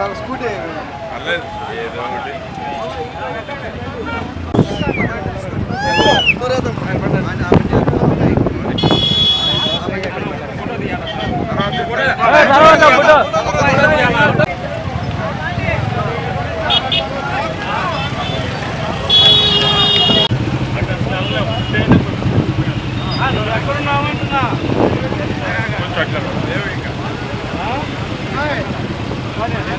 Sir scooty పర్లేదు ఏదో ఒకటి. కొంచెం అట్లా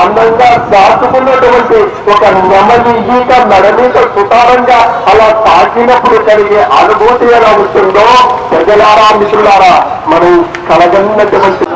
అందంగా దాచుకున్నటువంటి ఒక నెమలి ఈక నడమీద సుతారంగా అలా తాకినప్పుడు కలిగే అనుభూతి ఎలా ఉంటుందో ప్రజలారా మిత్రులారా మనం కలగన్నటువంటి